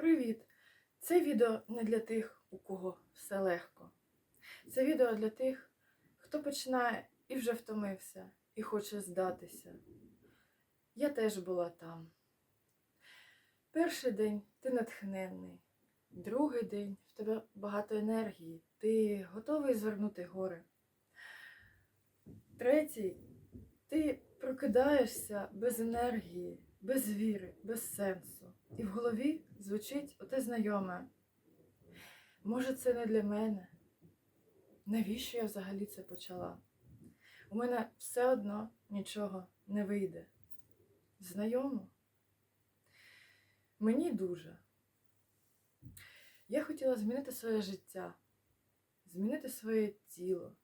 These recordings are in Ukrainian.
Привіт! Це відео не для тих, у кого все легко. Це відео для тих, хто починає і вже втомився, і хоче здатися. Я теж була там. Перший день ти натхненний, другий день в тебе багато енергії, ти готовий звернути гори. Третій ти прокидаєшся без енергії, без віри, без сенсу. І в голові звучить оте знайоме. Може, це не для мене? Навіщо я взагалі це почала? У мене все одно нічого не вийде. Знайомо? Мені дуже. Я хотіла змінити своє життя, змінити своє тіло,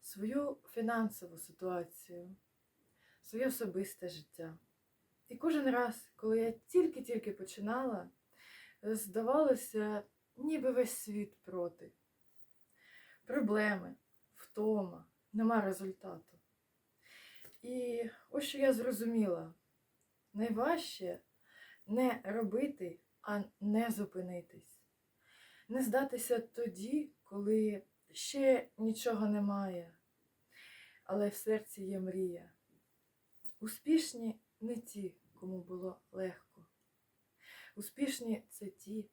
свою фінансову ситуацію, своє особисте життя. І кожен раз, коли я тільки-тільки починала, здавалося, ніби весь світ проти. Проблеми, втома, нема результату. І ось що я зрозуміла: найважче не робити, а не зупинитись, не здатися тоді, коли ще нічого немає, але в серці є мрія. Успішні не ті, кому було легко. Успішні це ті,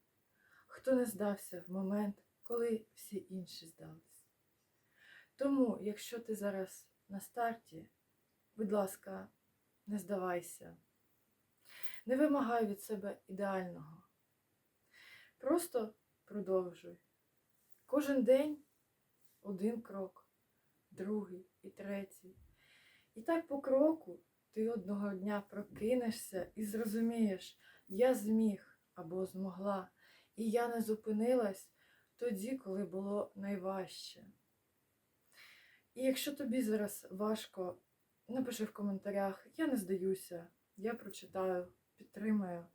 хто не здався в момент, коли всі інші здались. Тому, якщо ти зараз на старті, будь ласка, не здавайся, не вимагай від себе ідеального. Просто продовжуй. Кожен день один крок, другий і третій. І так по кроку ти одного дня прокинешся і зрозумієш, я зміг або змогла, і я не зупинилась тоді, коли було найважче. І якщо тобі зараз важко, напиши в коментарях, я не здаюся, я прочитаю, підтримаю,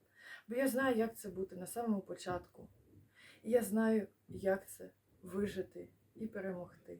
бо я знаю, як це бути на самому початку. І я знаю, як це вижити і перемогти.